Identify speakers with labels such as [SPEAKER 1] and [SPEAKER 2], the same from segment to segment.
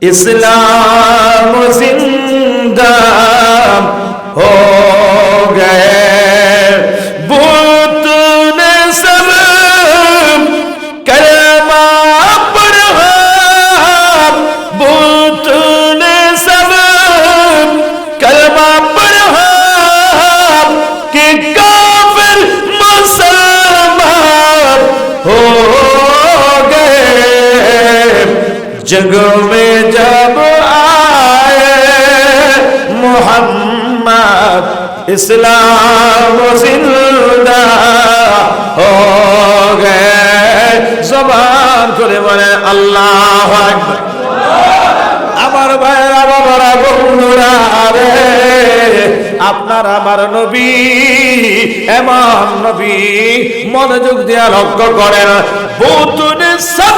[SPEAKER 1] Islam zindam oh. গুমে যাব ইসলাম জিন্দা করে আমার ভাইরা বাবারা বন্ধুরা রে আপনার আমার নবী, এমন নবী, মনোযোগ দিয়া লক্ষ্য করেন। বৌতুনে সব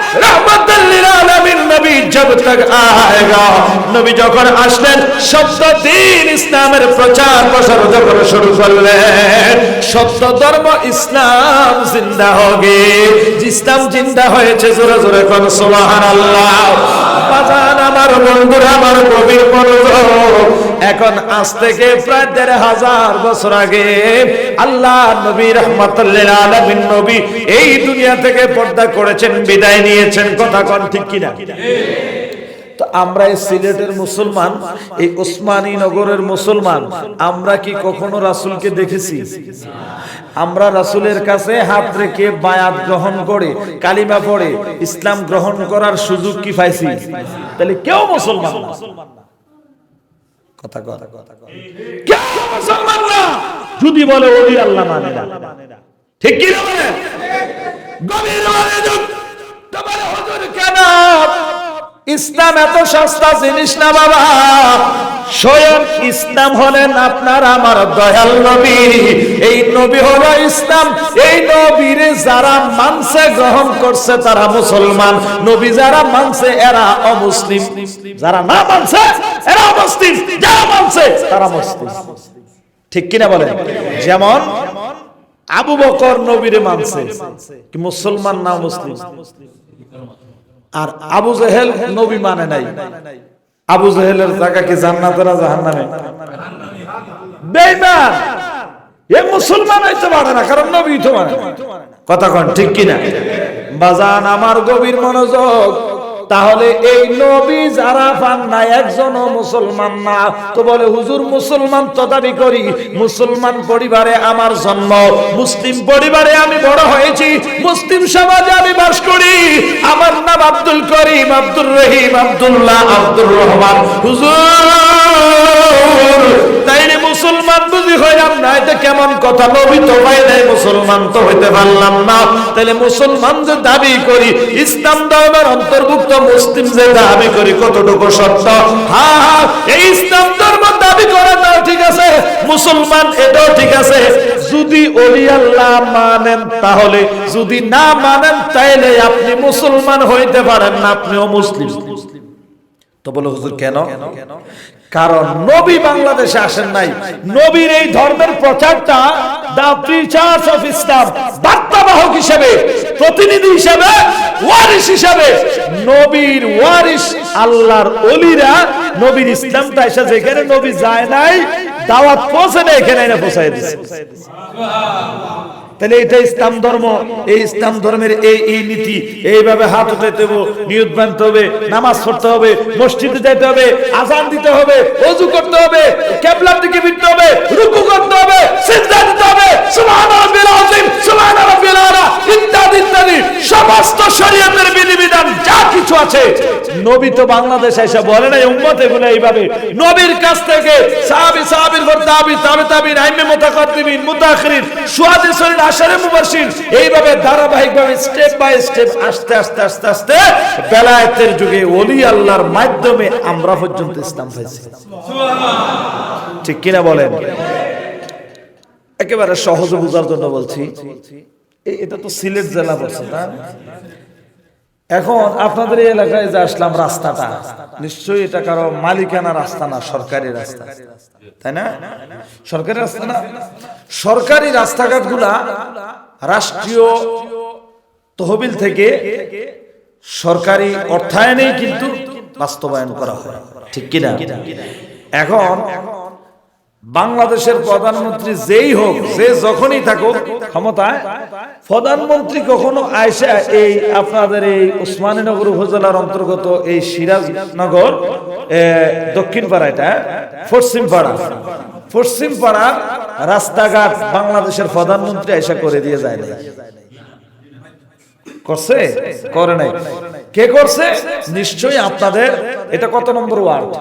[SPEAKER 1] নবী জব তক আয়েগা। নবী যখন আসলেন সত্য দিন ইসলামের প্রচার প্রসার যখন শুরু করলেন সত্য ধর্ম ইসলাম জিন্দা হবে ইসলাম জিন্দা হয়েছে জোরে জোরে কোন, সুবহানাল্লাহ। বাজান আমার বন্ধুরা, আমার গভীর মনোযোগ এখন আজ থেকে প্রায় দেড় হাজার বছর আগে আল্লাহ নবী রহমতুল্লাহ আলমিন নবী এই দুনিয়া থেকে পর্দা করেছেন, বিদায় নিয়েছেন। কথা কন ঠিক কিনা? আমরা এই সিলেটের মুসলমান, এই ওসমানী নগরের মুসলমান, আমরা কি কখনো রাসূলকে দেখেছি? আমরা রাসূলের কাছে হাত রেখে বায়াত গ্রহণ করে, কালিমা পড়ে, ইসলাম গ্রহণ করার সুযোগ কি পাইছি? তাহলে কেউ মুসলমান কথা কথা কথা কেউ মুসলমান না। যদি বলে ওলি আল্লাহ মানে না। ঠিক কি গভীর হুজুর কেন? ইসলাম এত সস্তা জিনিস না বাবা। স্বয়ং ইসলাম হলেন আপনার আমার দয়াল নবী। এই নবী হলো ইসলাম। এই নবীরে যারা মানছে গ্রহণ করছে তারা মুসলমান। নবী যারা মানছে এরা অমুসলিম। যারা না মানছে এরা অমুসলিম। যারা মানছে তারা মুসলিম। ঠিক কিনা বলেন? যেমন আবু বকর নবীরে মানছে কি মুসলমান না মুসলিম আর আবু জেহেল নবী মানে নাই। আবু জেহেলের জায়গা কি জান্নাতের জাহান্নামে? বেঈমান! এ মুসলমান হইতে পারে না, কারণ নবী তো মানে। কথা কন, ঠিক কিনা? বাজান, আমার গভীর মনোযোগ। তাহলে এই নবী যারা পান না একজনও মুসলমান না, তো বলে, হুজুর, মুসলমান তো দাবি করি, মুসলমান পরিবারে আমার জন্ম, মুসলিম পরিবারে আমি বড় হয়েছি, মুসলিম সমাজে আমি বাস করি, আমার নাম আব্দুল করিম, আব্দুর রহিম, আব্দুল্লাহ, আব্দুর রহমান। হুজুর তাইলে মুসলমান বুঝি হইলাম না এটা কেমন কথা? নবী তো পাই নাই মুসলমান তো হইতে পারলাম না। তাহলে মুসলমান যে দাবি করি, ইসলাম ধর্মের অন্তর্ভুক্ত মুসলিম যে দাবি করি, কতটুকু সত্য? হ্যাঁ হ্যাঁ এই ইসলাম ধর্ম দাবি করাটাও ঠিক আছে, মুসলমান এটাও ঠিক আছে। যদি অলি আল্লাহ মানেন, তাহলে যদি না মানেন, তাইলে আপনি মুসলমান হইতে পারেন না, আপনিও মুসলিম। তো বলো হুজুর, কেন? কারণ নবী বাংলাদেশে আসেন নাই। নবীর এই ধর্মের প্রচারটা দা প্রিচার্স অফ ইসলাম বার্তাবাহক হিসেবে, প্রতিনিধি হিসেবে ওয়ারিস হিসেবে, নবীর ওয়ারিস আল্লাহর অলিরা নবীর ইসলামটা এসে যেখানে নবী যায় নাই, দাওয়াত পৌঁছে না এখানে এনে পৌঁছায় দিচ্ছে তাহলে এটা ইসলাম ধর্ম। এই ইসলাম ধর্মের এই এই নীতি, এইভাবে হাত উঠাইতে হবে, নিয়ত বানতে হবে, নামাজ পড়তে হবে, মসজিদে যেতে হবে, আজান দিতে হবে ওযু করতে হবে, কেবলার দিকে ফিরতে হবে সিজদা দিতে হবে সুবহান রাব্বিল আযীম সুবহান রাব্বিল আলা ইত্যাদি ইত্যাদি সমস্ত শরীয়তের বিধিবিধান যা আছে। নবী তো বাংলাদেশ এসে বলে না উম্মত এগুলো এইভাবে। নবীর কাছ থেকে সাহাবী, সাহাবীর পর তাবি, তাবে, তাবিন আইমে মুতাকাদ্দিমিন মুতাখিরিন সুহাদে শরীর আশারে মুবাশশির এইভাবে ধারাবাহিকভাবে স্টেপ বাই স্টেপ আস্তে আস্তে আস্তে আস্তে বেলায়েতের যুগে ওলি আল্লাহর মাধ্যমে আমরা পর্যন্ত ইসলাম পাইছি ঠিক কিনা বলেন? একেবারে সহজে বোঝার জন্য বলছি
[SPEAKER 2] এটা তো সিলেট জেলা পড়ছে না? এখন আপনাদের এই এলাকায় যে আসলাম রাস্তাটা, নিশ্চয়ই এটা কারও মালিকানা রাস্তা না, সরকারি রাস্তা। তাই না? সরকারি রাস্তা না, সরকারি রাস্তাঘাটগুলা রাষ্ট্রীয় তহবিল থেকে সরকারি অর্থায়নেই কিন্তু বাস্তবায়ন করা হয়। ঠিক কিনা? এখন বাংলাদেশের প্রধানমন্ত্রী যেই হোক, যে যখনই থাকুক, ক্ষমতায়, প্রধানমন্ত্রী কখনো আয়সা এই আপনাদের এই উসমানীনগর উপজেলার অন্তর্গত এই সিরাজনগর দক্ষিণ পাড়া এটা পশ্চিম পাড়া, পশ্চিম পাড়ার রাস্তাঘাট বাংলাদেশের প্রধানমন্ত্রী আয়সা করে দিয়ে যায় না করছে? করে নাই। কে করছে? নিশ্চয়ই আপনাদের, এটা কত নম্বর ওয়ার্ড?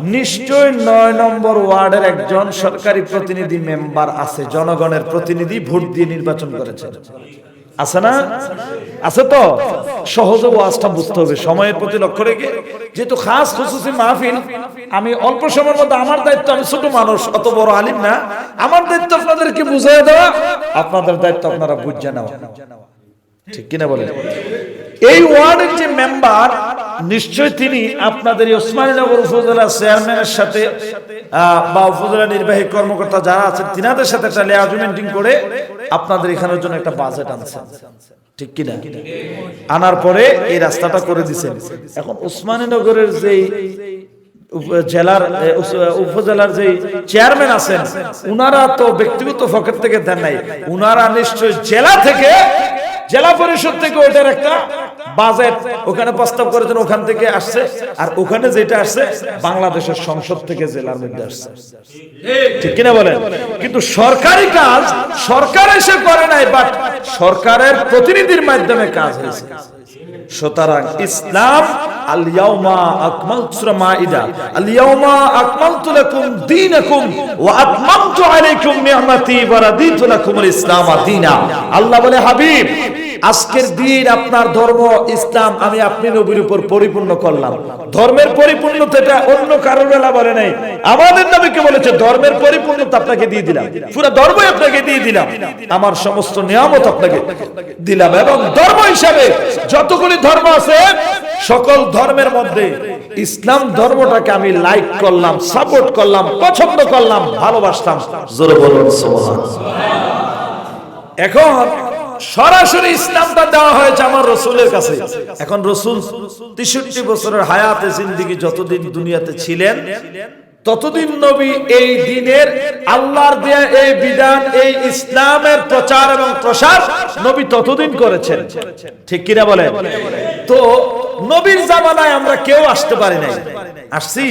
[SPEAKER 2] নিশ্চয় নয় নম্বর ওয়ার্ডের একজন সরকারি প্রতিনিধি মেম্বার আছে, জনগণের প্রতিনিধি ভোট দিয়ে নির্বাচন করেছে। আছে না? আছে তো? সহজে ওয়াজটা বুঝতে হবে, সময়ের প্রতি লক্ষ্য রেখে। যেহেতু খাস খুশুসি মাহফিল, আমি অল্প সময়ের মধ্যে আমার দায়িত্ব, আমি ছোট মানুষ, অত বড় আলিম না। আমার দায়িত্ব আপনাদেরকে বুঝিয়ে দেওয়া, আপনাদের দায়িত্ব আপনারা বুঝে নেওয়া। ঠিক কিনা বলেন? এই ওয়ার্ডের যে মেম্বার নিশ্চয় তিনি আপনাদের ওসমানীনগর উপজেলা চেয়ারম্যানের সাথে বা উপজেলা নির্বাহী কর্মকর্তা যারা আছেন, তিনাদের সাথে একটা লেয়াজমেন্টিং করে আপনাদের এখানের জন্য একটা বাজেট আনছেন। ঠিক কিনা? আনার পরে এই রাস্তাটা করে এখন ওসমানীনগরের যেই জেলার উপজেলার যে চেয়ারম্যান আছেন, উনারা তো ব্যক্তিগত পকেট থেকে দেন নাই। উনারা নিশ্চয় জেলা থেকে, জেলা পরিষদ থেকে ওটার একটা বাজেট ওখানে প্রস্তাব করেছেন, ওখান থেকে আসছে। আর ওখানে যেটা আসছে, বাংলাদেশের সংসদ থেকে জেলার মধ্যে আসছে। ঠিক কিনা বলেন? কিন্তু সরকারি কাজ, সরকার এসে করে নাই বাট সরকারের প্রতিনিধির মাধ্যমে কাজ হয়েছে। সুতরাং ইসলাম আল ইয়াউমা আকমালতু মাইদা আল ইয়াউমা আকমালতু লাকুম দীনাকুম ওয়া আতমামতু আলাইকুম ইসলাম দীনা। আল্লাহ বলে, হাবিব আজকের দিন আপনার ধর্ম ইসলাম আমি আপনি নবীর উপর পরিপূর্ণ করলাম। ধর্মের পরিপূর্ণতা এটা অন্য কারোর বেলা বলে নাই। আমাদের নবীকে বলেছে ধর্মের পরিপূর্ণতা আপনাকে দিয়ে দিলাম। পুরো ধর্মই আপনাকে দিয়ে দিলাম। আমার সমস্ত নিয়ামত আপনাকে দিলাম এবং ধর্ম হিসাবে যতগুলি ধর্ম আছে সকল ধর্মের মধ্যে ইসলাম ধর্মটাকে আমি লাইক করলাম সাপোর্ট করলাম পছন্দ করলাম ভালোবাসতাম। জোরে বলুন সুবহান এখন সরাসরি ইসলামটা দেওয়া হয়েছে আমার রসুলের কাছে। এখন রসুল তেষট্টি বছরের হায়াতে জিন্দিগি যতদিন দুনিয়াতে ছিলেন, ততদিন নবী এই দিনের আল্লাহর দেয়া এই বিধান, এই ইসলামের প্রচার এবং প্রসার নবী ততদিন করেছেন। ঠিক কিনা বলেন? তো নবীর জামানায় আমরা কেউ আসতে পারি নাই। আসছি?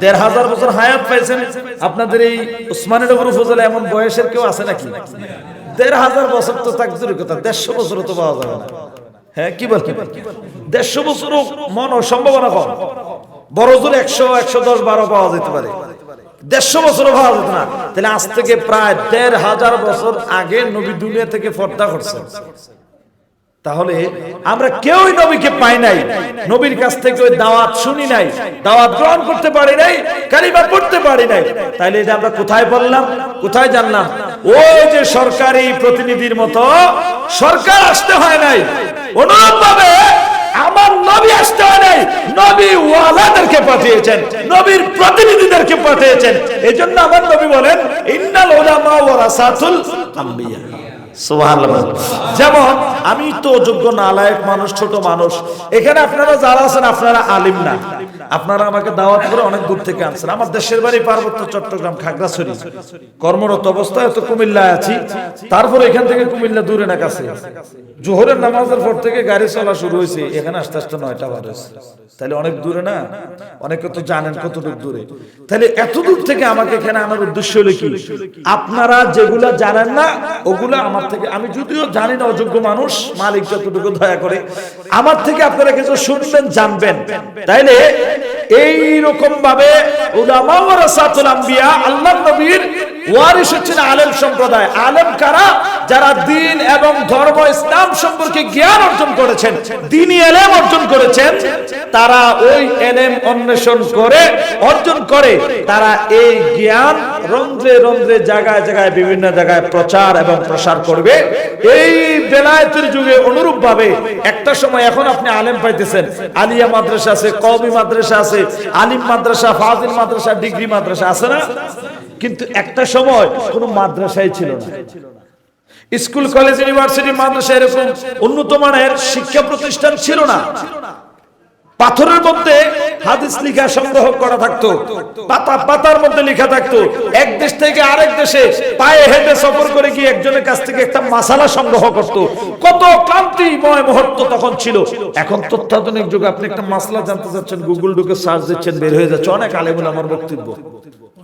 [SPEAKER 2] দেড় হাজার বছর হায়াত পাইছেন। আপনাদের এই উসমানের উপজেলা এমন বয়সের কেউ আছে নাকি? দেড় হাজার বছর তো তাকদুরের কথা, দেড়শো বছর তো পাওয়া যাবে না। হ্যাঁ কি বল দেড়শো বছরও মন সম্ভাবনা কম। বড় জোর একশো একশো দশ, বারো পাওয়া যেতে পারে। দেড়শো বছরও পাওয়া যেত না। তাহলে আজ থেকে প্রায় দেড় হাজার বছর আগে নবী দুনিয়া থেকে পর্দা করছে তাহলে আমরা কেউই নবীকে পাই নাই। নবীর কাছ থেকে ওই দাওয়াত শুনি নাই। দাওয়াত গ্রহণ করতে পারি নাই, কালিমা পড়তে পারি নাই। তাইলে এটা আমরা কোথায় বললাম কোথায় জানলাম? ওই যে সরকারি প্রতিনিধির মতো সরকার আসতে হয় নাই। অনুরূপ আমার নবী আসতে হয় নাই। নবী ওয়ালাদেরকে পাঠিয়েছেন, নবীর প্রতিনিধিদেরকে পাঠিয়েছেন। এই জন্য আমার নবী বলেন, ইন্নাল উলামা ওয়ারাসাতুল আম্বিয়া। যেমন, আমি তো যোগ্য নালায়ক মানুষ, ছোট মানুষ। এখানে আপনারা যারা আছেন, আপনারা আলিম না। আপনারা আমাকে দাওয়াত করে অনেক দূর থেকে আনছেন। আমার দেশের বাড়ি পার্বত্য চট্টগ্রাম, খাগড়াছড়ি। কর্মরত অবস্থায় তো কুমিল্লায় আছি। তারপর এখান থেকে কুমিল্লা দূরে না কাছে। জোহরের নামাজের পর থেকে গাড়ি চলা শুরু হয়েছে। এখানে আস্তে আস্তে নয়টা বার হয়েছে। তাহলে অনেক দূরে না? অনেকে তো জানেন কতটুকু দূরে। তাহলে এত দূর থেকে আমাকে এখানে আনার উদ্দেশ্য হলো কি? আপনারা যেগুলা জানেন না, ওগুলা আমার থেকে, আমি যদিও জানি না অযোগ্য মানুষ, মালিক যতটুকু দয়া করে, আমার থেকে আপনারা কিছু শুনবেন, জানবেন। তাইলে এই রকম ভাবে আল্লাহর নবীর ওয়ারিস আলেম সম্প্রদায়। আলেম কারা? যারা দিন এবং ধর্ম, ইসলাম সম্পর্কে জ্ঞান অর্জন করেছেন, দিনী এলেম অর্জন করেছেন, তারা ওই এলেম অন্বেষণ করে, অর্জন করে, তারা এই জ্ঞান রন্ধ্রে রন্ধ্রে জায়গায় জায়গায় বিভিন্ন জায়গায় প্রচার এবং প্রসার করবে। এই বেলায়েতের যুগে অনুরূপ ভাবে একটা সময় এখন আপনি আলেম পাইতেছেন। আলিয়া মাদ্রাসা আছে, কওমি মাদ্রাসা আছে, আলিম মাদ্রাসা, ফাজিল মাদ্রাসা, ডিগ্রি মাদ্রাসা আছে না? কিন্তু একটা সময় কোনো মাদ্রাসাই ছিল না। স্কুল, কলেজ, ইউনিভার্সিটি, মাদ্রাসা এরকম উন্নত মানের শিক্ষা প্রতিষ্ঠান ছিল না। পাথরের মধ্যে হাদিস লিখা সংগ্রহ করা থাকতো। পাতা পাতার মধ্যে লেখা থাকতো। এক দেশ থেকে আরেক দেশে পায়ে হেঁটে সফর করে গিয়ে একজনের কাছ থেকে একটা মাসালা সংগ্রহ করত। কত ক্লান্তিময় মুহূর্ত তখন ছিল। এখন তথ্যাধুনিক যুগে আপনি একটা মাসলা জানতে চাচ্ছেন গুগল ঢুকে সার্চ দিচ্ছেন, বের হয়ে যাচ্ছে। অনেক আলেমুল আমার বক্তব্য।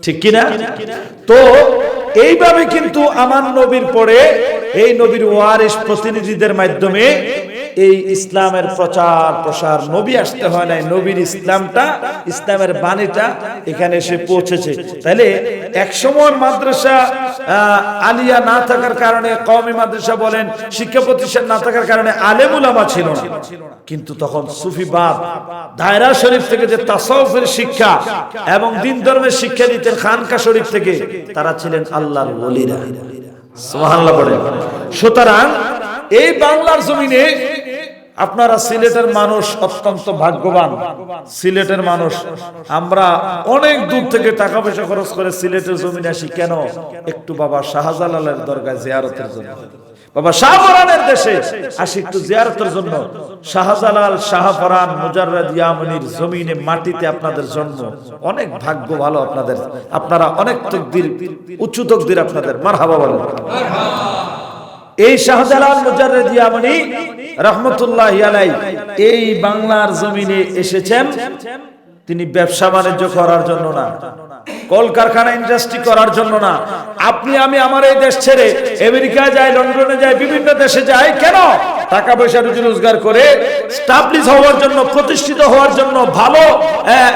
[SPEAKER 2] ঠিক কিনা? তো এইভাবে কিন্তু আমার নবীর পরে এই নবীর ওয়ারিস প্রতিনিধিদের মাধ্যমে এই ইসলামের প্রচার, প্রসার, নবী আসতে হয় নাই, নবীর ইসলামটা, ইসলামের বাণীটা এখানে এসে পৌঁছেছে। তাহলে এক সময় মাদ্রাসা আলিয়া না থাকার কারণে, কওমি মাদ্রাসা বলেন, শিক্ষা প্রতিষ্ঠান না থাকার কারণে আলেম উলামা ছিল না। কিন্তু তখন সুফিবাদ দায়রা শরীফ থেকে যে তাসাউফের শিক্ষা এবং দিন ধর্মের শিক্ষা দিতেন খানকা শরীফ থেকে, তারা ছিলেন আল্লাহর ওলিরা। সুবহানাল্লাহ বলে সুতরাং এই বাংলার জমিনে আপনারা সিলেটের মানুষ অত্যন্ত ভাগ্যবান। সিলেটের মানুষ, আমরা অনেক দূর থেকে টাকা পয়সা খরচ করে সিলেটের জমিনে আসি। কেন? একটু বাবা শাহজালালের দরগায় জিয়ারতের জন্য। বাবা শাহফরানের দেশে আসি একটু জিয়ারতের জন্য। শাহজালাল শাহফরান মুজাররদ ইয়ামনির জমিনে মাটিতে আপনাদের জন্ম। অনেক ভাগ্য ভালো আপনাদের। আপনারা অনেক তকদির, উঁচু তকদির আপনাদের। মারহাবা বলেন। এই শাহজালাল মুজাররদ ইয়ামানি রহমতুল্লাহ আলাই এই বাংলার জমিনে এসেছেন। তিনি ব্যবসা বাণিজ্য করার জন্য না। কলকারখানা ইন্ডাস্ট্রি করার জন্য না। আপনি, আমি, আমার এই দেশ ছেড়ে আমেরিকা যাই লন্ডনে যাই বিভিন্ন দেশে যাই কেন? টাকা পয়সা, রুজি, রোজগার করে স্টাবলিশ হওয়ার জন্য, প্রতিষ্ঠিত হওয়ার জন্য, ভালো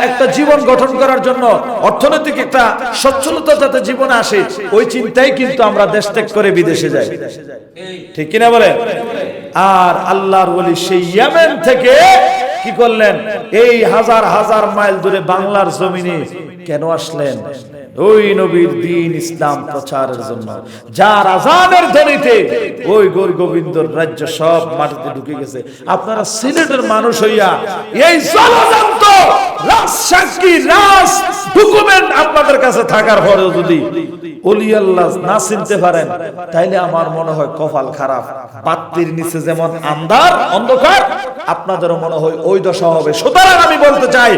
[SPEAKER 2] একটা জীবন গঠন করার জন্য, অর্থনৈতিক একটা সচ্ছলতা যাতে জীবনে আসে, ওই চিন্তাই কিন্তু আমরা দেশ ত্যাগ করে বিদেশে যাই। ঠিক কিনা বলে আর আল্লাহর বলি সেই ইয়ামেন থেকে কি করলেন? এই হাজার হাজার মাইল দূরে বাংলার জমিনে কেন আসলেন? ওই নবীর দিন ইসলাম প্রচারের জন্য। যার আজানের ধ্বনিতে ওই গোর গোবিন্দর রাজ্য সব মাটিতে ঢুকে গেছে। আপনারা সিলেটের মানুষ হইয়া এই জলজান্ত রাজ রাজ ডকুমেন্ট আপনাদের কাছে থাকার পরেও যদি অলি আল্লাহ না চিনতে পারেন, তাইলে আমার মনে হয় কপাল খারাপ। বাত্তির নিচে যেমন আন্ধার, অন্ধকার আপনাদেরও মনে হয় ওই দশা হবে। সুতরাং আমি বলতে চাই,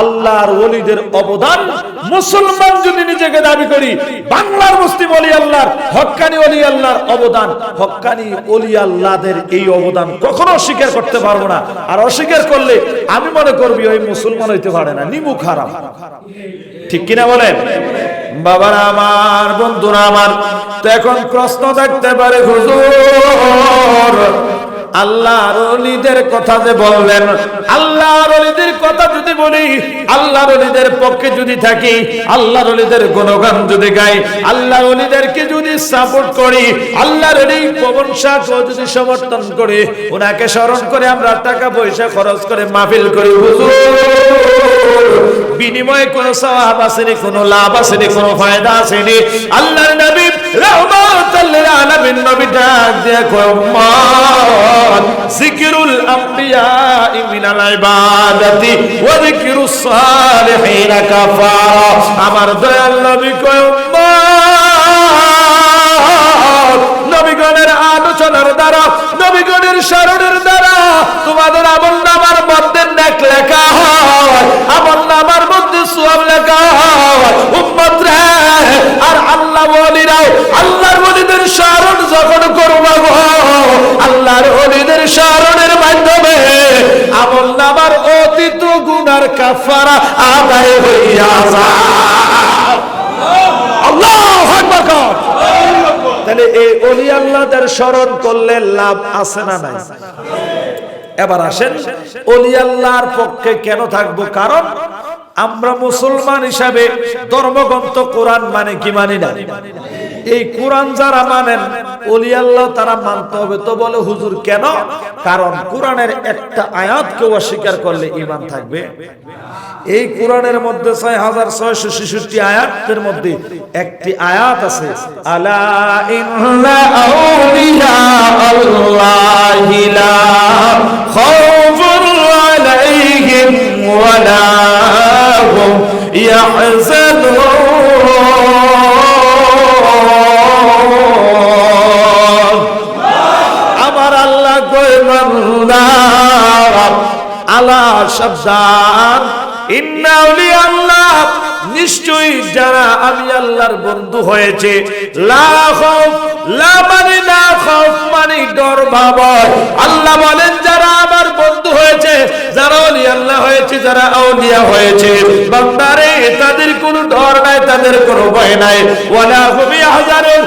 [SPEAKER 2] আল্লাহর ওলিদের অবদান মুসলমান যদি নিজেকে দাবি করি, বাংলার মুসলিম অলি আল্লাহর হক্কানি অলি আল্লাহর অবদান হক্কানি অলি আল্লাহদের এই অবদান কখনো অস্বীকার করতে পারব না। আর অস্বীকার করলে আমি মনে করবি ওই মুসলমান হইতে পারে না নিমু খারাপ ঠিক কিনা বলেন? বাবারা আমার, বন্ধুরা আমার, তো এখন প্রশ্ন থাকতে পারে, হুজুর। আল্লাহর অলিদের কথা যে বললেন, আল্লাহর অলিদের কথা যদি বলি, আল্লাহর অলিদের পক্ষে যদি থাকি, আল্লাহর অলিদের গুণগান যদি গাই, আল্লাহর অলিদেরকে যদি সাপোর্ট করি, আল্লাহর অলি পবন শাহকেও যদি সমর্থন করে, ওনাকে স্মরণ করে আমরা টাকা পয়সা খরচ করে মাহফিল করি। হুজুর! বিনিময়ে কোনো সওয়াব আসেনি, কোনো লাভ আসেনি, কোনো ফায়দা আসেনি। আল্লাহর নবী আলামিন নবী কয় আমবিয়া মিনাল ইবাদাতি ওয়া সালিহিন আমার দয়াল নবী কয় নবীগণের আলোচনার দ্বারা, নবীগণের শরণের দ্বারা তোমাদের আমল নামার মধ্যে নেক লেখা সওয়াব লেখা উম্মত রে। আর আল্লাহ ওলিরাও আল্লাহর ওলিদের স্মরণ যখন করবা গো। আল্লাহর ওলিদের স্মরণের মাধ্যমে আমল নামার অতীত গুনার কাফারা আদায় হইয়া যায়। আল্লাহু আকবার কর। তাহলে এই অলি আল্লাহদের স্মরণ করলে লাভ আছে না নাই? এবার আসেন, অলি আল্লাহর পক্ষে কেন থাকব? কারণ আমরা মুসলমান হিসাবে ধর্মগ্রন্থ কোরআন মানে কি মানি না? এই কোরআন যারা মানেন অলি আল্লাহ তারা মানতে হবে তো বলে, হুজুর, কেন? কারণ কোরআনের একটা আয়াত কেউ অস্বীকার করলে ইমান থাকবে। এই কোরআনের মধ্যে ছয় হাজার ছয়শো ছেষট্টি আয়াতের মধ্যে একটি আয়াত আছে, আলা হুম ইয়াহজানুন আমার আল্লাহ কই বান্দা, আলা সাবধান। ইন্না আল্লাহ নিশ্চয়ই যারা আমি আল্লাহর বন্ধু হয়েছে। লা খাউফ লা মানে না খাউফ মানে ডর ভাবয় আল্লাহ বলেন হয়েছে, যারা আউলিয়া হয়েছে। বান্দারে, তাদের কোনো ডর নাই, তাদের কোনো ভয় নাই। ওয়ালা হুম ইয়াহজানুন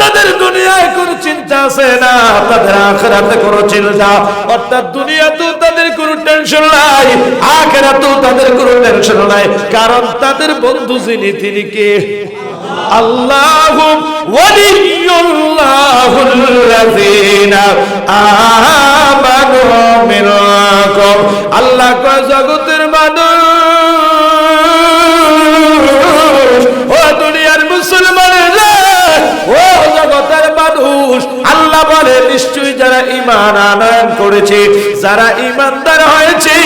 [SPEAKER 2] তাদের দুনিয়ায় কোনো চিন্তা আছে না, তাদের আখেরাতে কোনো চিন্তা। অর্থাৎ দুনিয়াতেও তাদের কোনো টেনশন নাই, আখেরাতেও তাদের কোনো টেনশন নাই। কারণ তাদের বন্ধু যিনি, তিনি কে? আল্লাহ ওয়ালিউল্লাহুল্লাযীনা আমানু মিনকুম। আল্লাহ কয় জগতের ইমান আনয়ন করেছে, যারা ইমানদার হয়েছে,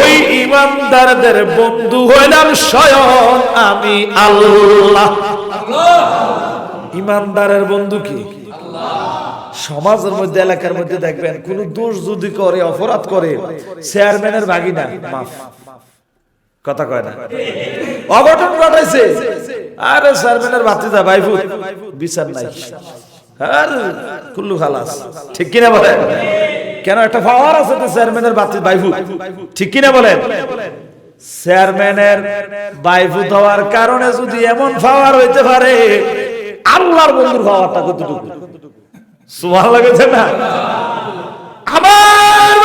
[SPEAKER 2] ওই ইমানদারদের বন্ধু হইলাম স্বয়ং আমি আল্লাহ। ইমানদারের বন্ধু কি? সমাজের মধ্যে, এলাকার মধ্যে দেখবেন, কোন দোষ যদি করে, অপরাধ করে, চেয়ারম্যানের ভাগিনা, মাফ। কথা কয় না। অঘটন ঘটাইছে। আরে চেয়ারম্যানের বাতিদা ভাইফু, বিচার নাই। আর কুল্লু খালাস। ঠিক কিনা বলেন? কেন একটা আছে তো চেয়ারম্যানের বাতি বাইফু? ঠিক কিনা বলেন? চেয়ারম্যানের হওয়ার কারণে যদি এমন পাওয়ার হইতে পারে, আল্লাহর বন্ধুর পাওয়ারটা কতটুকু? সুভাল লাগেছে না? আমার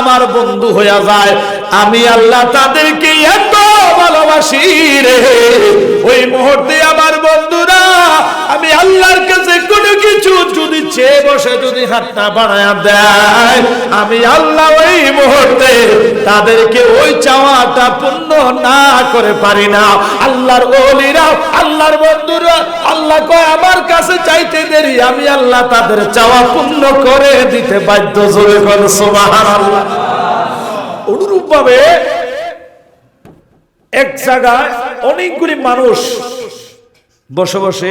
[SPEAKER 2] আমার বন্ধু হইয়া যায়। আমি আল্লাহ তাদেরকে এত ভালোবাসি রে। ওই মুহূর্তে আমার বন্ধুরা, আমি আল্লাহর কাছে চেয়ে বসে যদি হাতটা দেয়, আমি আল্লাহ ওই মুহূর্তে তাদেরকে ওই চাওয়াটা পূর্ণ না করে পারি না। আল্লাহর আল্লাহর বন্ধুরা, আল্লাহ কয়, আমার কাছে চাইতে দেরি, আমি আল্লাহ তাদের চাওয়া পূর্ণ করে দিতে বাধ্য জোরে এক জায়গায় অনেকগুলি মানুষ বসে বসে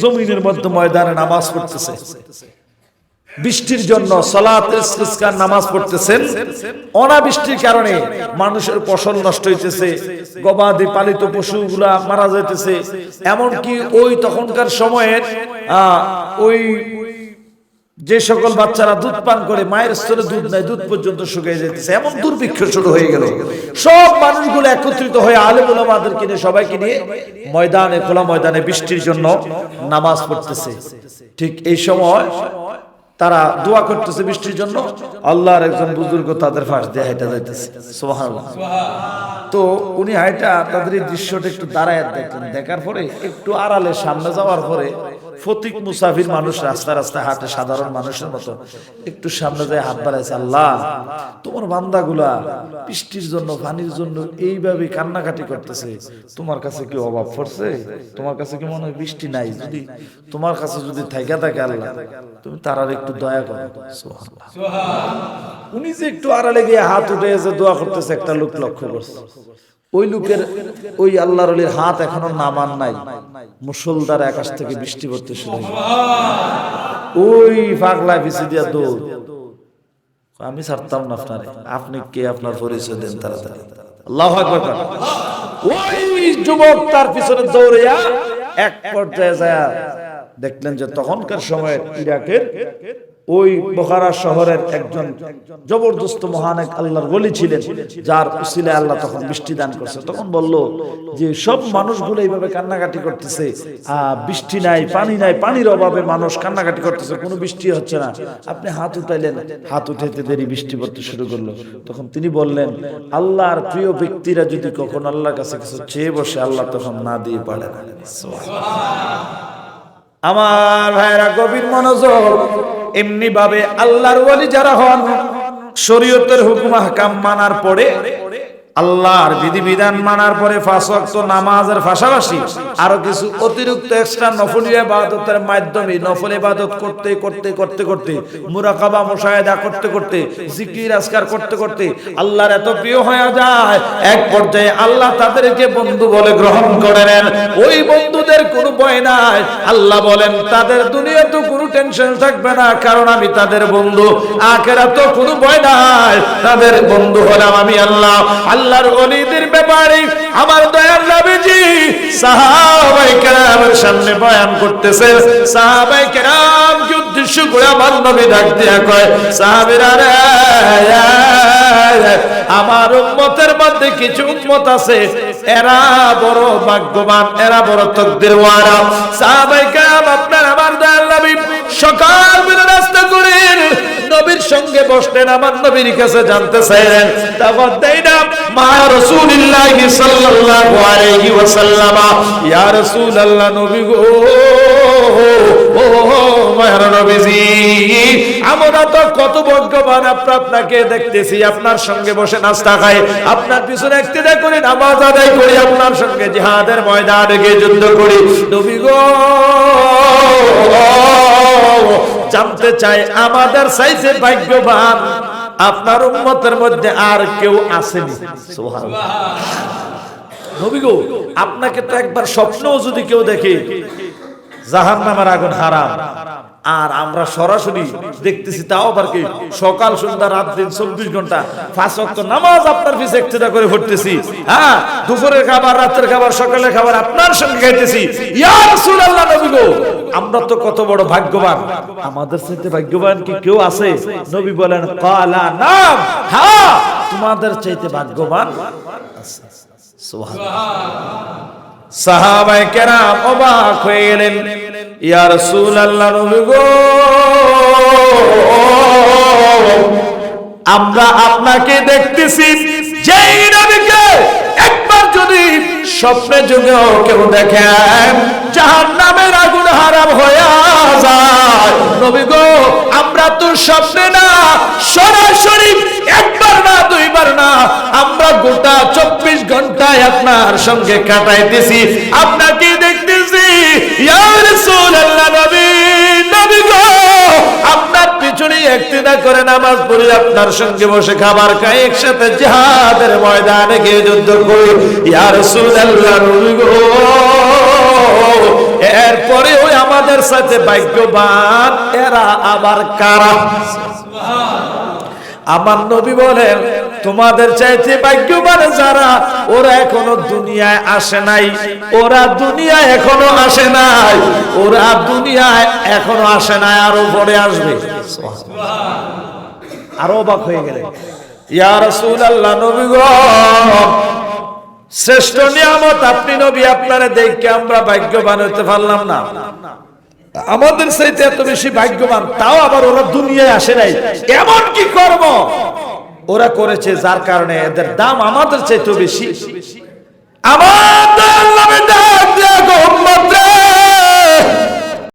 [SPEAKER 2] জমিনের মধ্যে ময়দানে নামাজ পড়তেছে। বৃষ্টির জন্য সলাত নামাজ পড়তেছেন। অনাবৃষ্টির কারণে মানুষের ফসল নষ্ট হইতেছে গবাদি পালিত পশুগুলা মারা যাইতেছে। এমনকি ওই তখনকার সময়ের আহ, ওই যে সকল বাচ্চারা দুধ পান করে, মায়ের স্তরে দুধ নেয় দুধ পর্যন্ত শুকিয়ে যেতেছে এমন দুর্ভিক্ষ শুরু হয়ে গেল। সব মানুষগুলো একত্রিত হয়ে আলেম ওলামাদের কিনে সবাইকে নিয়ে ময়দানে, খোলা ময়দানে বৃষ্টির জন্য নামাজ পড়তেছে। ঠিক এই সময় তারা দোয়া করতেছে বৃষ্টির জন্য। আল্লাহর একজন বুজুর্গ তাদের ফাঁস দিয়ে হাইটা যাইতেছে। তো উনি হাইটা তাদের এই দৃশ্যটা একটু দাঁড়ায় দেখলেন। দেখার পরে একটু আড়ালে সামনে যাওয়ার পরে ফতিক মুসাফির মানুষ রাস্তা রাস্তায় হাঁটে সাধারণ মানুষের মতো। একটু সামনে যায় হাত বাড়াইছে আল্লাহ তোমার বান্দাগুলা বৃষ্টির জন্য পানির জন্য এইভাবে কান্নাকাটি করতেছে। তোমার কাছে কি অভাব পড়ছে? তোমার কাছে কি মনে হয় বৃষ্টি নাই? যদি তোমার কাছে যদি থাইকা থাকে আল্লাহ তুমি তারার একটু দয়া করো। উনি যে একটু আড়ালে গিয়ে হাত উঠে এসে দোয়া করতেছে একটা লোক লক্ষ্য করছে। ওই লোকের ওই আল্লাহর অলির হাত এখনও নামান নাই। মুসলদার আকাশ থেকে বৃষ্টি পড়তে শুরু। ওই পাগলা পিছিয়ে দিয়া দৌড়। আমি ছাড়তাম না আপনারে। আপনি কে? আপনার পরিচয় দেন তাড়াতাড়ি। আল্লাহ ওই যুবক তার পিছনে দৌড়িয়া এক পর্যায়ে যায় দেখলেন যে তখনকার সময় ইরাকের ওই বোখারা শহরের একজন জবরদস্ত মহান এক আল্লাহর বলি ছিলেন, যার উসিলে আল্লাহ তখন বৃষ্টি দান করছে। তখন বলল যে, সব মানুষগুলো এইভাবে কান্নাকাটি করতেছে। বৃষ্টি নাই, পানি নাই, পানির অভাবে মানুষ কান্নাকাটি করতেছে, কোনো বৃষ্টি হচ্ছে না। আপনি হাত উঠাইলেন, হাত উঠাইতে দেরি, বৃষ্টি পড়তে শুরু করল। তখন তিনি বললেন, আল্লাহর প্রিয় ব্যক্তিরা যদি কখন আল্লাহর কাছে কিছু চেয়ে বসে, আল্লাহ তখন না দিয়ে পারে না। আমার ভাইরা, গভীর মনোযোগ এমনি ভাবে আল্লাহর ওয়ালি যারা হন শরীয়তের হুকুম হাকাম মানার পরে আল্লাহর বিধিবিধান মানার পরে ওয়াক্ত নামাজের পাশাপাশি আরও কিছু অতিরিক্ত এক্সট্রা নফল ইবাদতের মাধ্যমে নফল ইবাদত করতে করতে করতে করতে, মুরাকাবা, মুশাহেদা করতে করতে, জিকির, আজকার করতে করতে আল্লাহর এত প্রিয় হয়ে যায়। এক পর্যায়ে আল্লাহ তাদেরকে বন্ধু বলে গ্রহণ করে নেন। ওই বন্ধুদের কোনো ভয় নাই। আল্লাহ বলেন, তাদের দুনিয়াতে কোনো টেনশন থাকবে না, কারণ আমি তাদের বন্ধু। আখেরা তো কোনো ভয় নাই। তাদের বন্ধু হলাম আমি আল্লাহ আল্লাহ। আল্লাহর অলিদের ব্যাপারে আমার দয়ার নবীজি সাহাবাই কেরামের সামনে বয়ান করতেছে। সাহাবাই কেরাম কি উদ্দেশ্য করে আমার নবী ডাক দিয়া কয়, সাহাবীরা রে আমার উম্মতের মধ্যে কিছু উম্মত আছে। এরা বড় ভাগ্যবান, এরা বড় তকদির ওয়ারা সাহাবাই কেরাম, আপনার আমার দয়াল নবী, সকাল বেলা রাস্তা করেন নবীর সঙ্গে বসলেন, আমার নবীর কাছে জানতে চাইলেন তারপর দেই না, মা রাসূলুল্লাহ সাল্লাল্লাহু আলাইহি ওয়াসাল্লাম, ইয়া রাসূলুল্লাহ নবী গো আমরা তো কত আপনার আপনাকে দেখতেছি, আপনার সঙ্গে বসে নাস্তা খাই, আপনার পিছনে করে নামাজ আদায় করি, আপনার সঙ্গে জিহাদের গিয়ে যুদ্ধ করি। নবী গো, জানতে চাই আমাদের সাইজে ভাগ্যবান, আপনার উম্মতের মধ্যে আর কেউ আসেনি। নবী গো, আপনাকে তো একবার স্বপ্নও যদি কেউ দেখে জাহান নামের আগুন হারাম। আর আমরা সরাসরি দেখতেছি তাও আবার কি? সকাল, সন্ধ্যা, রাত, দিন, চব্বিশ ঘণ্টা। পাঁচ নামাজ আপনার পিছে একটিটা করে ভরতেছি হ্যাঁ দুপুরের খাবার, রাতের খাবার, সকালের খাবার আপনার সঙ্গে খাইতেছি। আমরা তো কত বড় ভাগ্যবান। আমাদের চাইতে ভাগ্যবান কি কেউ আছে? নবী বলেন, কালা নাম! হ্যাঁ তোমাদের চাইতে ভাগ্যবান আছে। সুবহানাল্লাহ। সাহাবাই কেরাম অবাক হয়ে গেলেন। ইয়ার সুল গো! আমরা আপনাকে দেখতেছি যেই নবীকে। একবার যদি স্বপ্নে যুগেও কেউ দেখেন জাহান্নামের আগুন হারাম হয়ে যায়। নবী গো, আমরা তো স্বপ্নে না, সরাসরি একবার না, দুইবার না, আমরা গোটা চব্বিশ ঘন্টায় আপনার সঙ্গে কাটাইতেছি। আপনাকে দেখতেছি, ইয়া রাসূলুল্লাহ নবী নবী গো, আপনার পিছনে একটিদা করে নামাজ পড়ি, আপনার সঙ্গে বসে খাবার খাই, একসাথে জিহাদের ময়দানে গিয়ে যুদ্ধ করি। ইয়া এরপরে ওই আমাদের সাথে ভাগ্যবান, এরা আবার কারা? আমার নবী বলেন তোমাদের চাইতে ভাগ্যবান যারা ওরা এখনও দুনিয়ায় আসে নাই। ওরা দুনিয়ায় এখনও আসে নাই। ওরা দুনিয়ায় এখনও আসে নাই আরও পরে আসবে। আরও অবাক হয়ে গেলে। ইয়া রাসূলুল্লাহ নবী গো শ্রেষ্ঠ নিয়ামত আপনি নবী আপনারা দেখে আমরা ভাগ্যবান হতে পারলাম না। আমাদের চাইতে এত বেশি ভাগ্যবান, তাও আবার ওরা দুনিয়ায় আসে নাই। এমন কি কর্ম ওরা করেছে যার কারণে এদের দাম আমাদের চাইতে বেশি। আমাদের